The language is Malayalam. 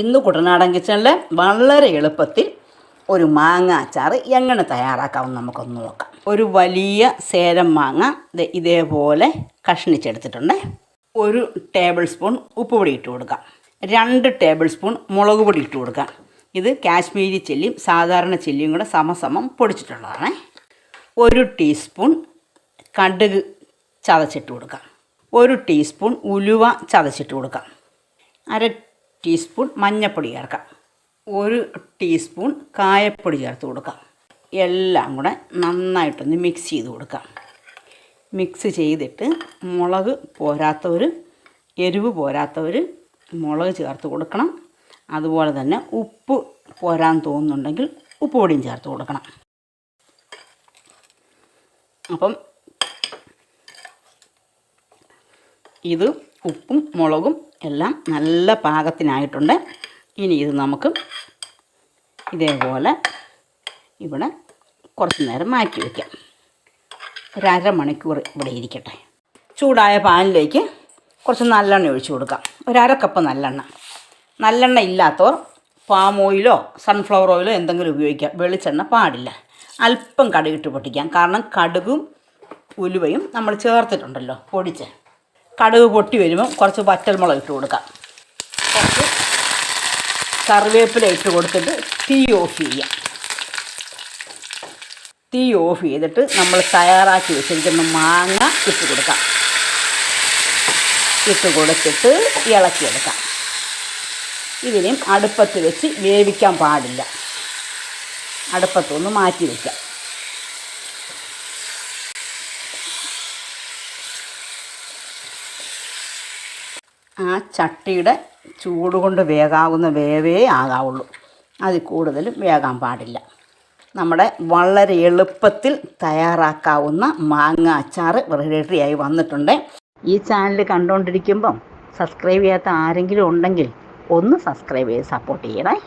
ഇന്ന് കുട്ടനാടൻ കിച്ചണിൽ വളരെ എളുപ്പത്തിൽ ഒരു മാങ്ങ അച്ചാർ എങ്ങനെ തയ്യാറാക്കാമെന്ന് നമുക്കൊന്ന് നോക്കാം. ഒരു വലിയ സേരം മാങ്ങ ഇതേപോലെ കഷ്ണിച്ചെടുത്തിട്ടുണ്ട്. ഒരു ടേബിൾ സ്പൂൺ ഉപ്പുപൊടി ഇട്ട് കൊടുക്കാം. രണ്ട് ടേബിൾ സ്പൂൺ മുളക് പൊടി ഇട്ട് കൊടുക്കാം. ഇത് കാശ്മീരി ചെല്ലിയും സാധാരണ ചെല്ലിയും കൂടെ സമസമം പൊടിച്ചിട്ടുള്ളതാണ്. ഒരു ടീസ്പൂൺ കടുക് ചതച്ചിട്ട് കൊടുക്കാം. ഒരു ടീസ്പൂൺ ഉലുവ ചതച്ചിട്ട് കൊടുക്കാം. അര ടീസ്പൂൺ മഞ്ഞൾപ്പൊടി ചേർക്കാം. ഒരു ടീസ്പൂൺ കായപ്പൊടി ചേർത്ത് കൊടുക്കാം. എല്ലാം കൂടെ നന്നായിട്ടൊന്ന് മിക്സ് ചെയ്ത് കൊടുക്കാം. മിക്സ് ചെയ്തിട്ട് മുളക് പോരാത്തവർ എരിവ് പോരാത്തവർ മുളക് ചേർത്ത് കൊടുക്കണം. അതുപോലെ തന്നെ ഉപ്പ് പോരാൻ തോന്നുന്നുണ്ടെങ്കിൽ ഉപ്പ് പൊടിയും ചേർത്ത് കൊടുക്കണം. അപ്പം ഇത് ഉപ്പും മുളകും എല്ലാം നല്ല പാകത്തിനായിട്ടുണ്ട്. ഇനി ഇത് നമുക്ക് ഇതേപോലെ ഇവിടെ കുറച്ച് നേരം മാറ്റി വയ്ക്കാം. ഒരു മണിക്കൂർ ഇവിടെ ഇരിക്കട്ടെ. ചൂടായ പാനിലേക്ക് കുറച്ച് നല്ലെണ്ണ ഒഴിച്ചു കൊടുക്കാം. ഒരു അര കപ്പ് നല്ലെണ്ണ. നല്ലെണ്ണ ഇല്ലാത്തവർ പാം ഓയിലോ സൺഫ്ലവർ ഓയിലോ എന്തെങ്കിലും ഉപയോഗിക്കാം. വെളിച്ചെണ്ണ പാടില്ല. അല്പം കടുകിട്ട് പൊട്ടിക്കാം. കാരണം കടുകും ഉലുവയും നമ്മൾ ചേർത്തിട്ടുണ്ടല്ലോ പൊടിച്ച്. കടുക് പൊട്ടി വരുമ്പം കുറച്ച് വറ്റൽമുളക് ഇട്ട് കൊടുക്കാം. കുറച്ച് കറിവേപ്പില ഇട്ട് കൊടുത്തിട്ട് തീ ഓഫ് ചെയ്യാം. തീ ഓഫ് ചെയ്തിട്ട് നമ്മൾ തയ്യാറാക്കി വെച്ചിരിക്കുന്ന മാങ്ങ ഇട്ട് കൊടുക്കാം. ഇട്ട് കൊടുത്തിട്ട് ഇളക്കിയെടുക്കാം. ഇതിനെയും അടുപ്പത്ത് വെച്ച് വേവിക്കാൻ പാടില്ല. അടുപ്പത്തൊന്ന് മാറ്റി വയ്ക്കാം ആ ചട്ടിയുടെ ചൂട് കൊണ്ട് വേകാവുന്ന വേവേ ആകാവുള്ളൂ. അതിൽ കൂടുതൽ വേകാൻ പാടില്ല. നമ്മുടെ വളരെ എളുപ്പത്തിൽ തയ്യാറാക്കാവുന്ന മാങ്ങ അച്ചാർ റെഡിയായി വന്നിട്ടുണ്ട്. ഈ ചാനൽ കണ്ടുകൊണ്ടിരിക്കുമ്പം സബ്സ്ക്രൈബ് ചെയ്യാത്ത ആരെങ്കിലും ഉണ്ടെങ്കിൽ ഒന്ന് സബ്സ്ക്രൈബ് ചെയ്ത് സപ്പോർട്ട് ചെയ്യണേ.